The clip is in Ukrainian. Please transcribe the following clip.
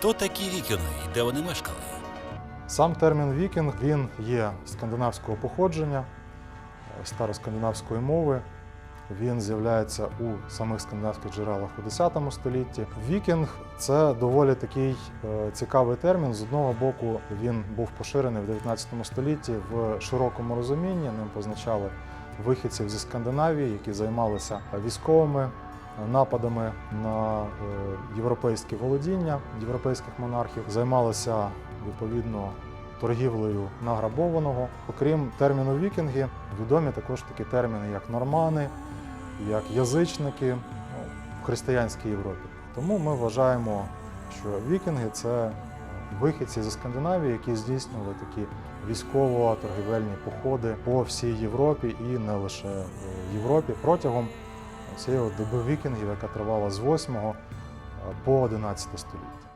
Хто такі вікінги і де вони мешкали? Сам термін вікінг він є скандинавського походження, е, староскандинавської мови. Він з'являється у самих скандинавських джерелах у X столітті. Вікінг це доволі такий е, цікавий термін. З одного боку, він був поширений в 19 столітті в широкому розумінні. Ним позначали вихідців зі Скандинавії, які займалися військовими нападами на е, європейські володіння європейських монархів, займалися відповідно торгівлею награбованого. Окрім терміну вікінги, відомі також такі терміни, як нормани, як язичники в християнській Європі. Тому ми вважаємо, що вікінги це вихідці зі Скандинавії, які здійснювали такі військово-торгівельні походи по всій Європі і не лише в Європі протягом цієї от доби вікінгів, яка тривала з 8 по 11 століття.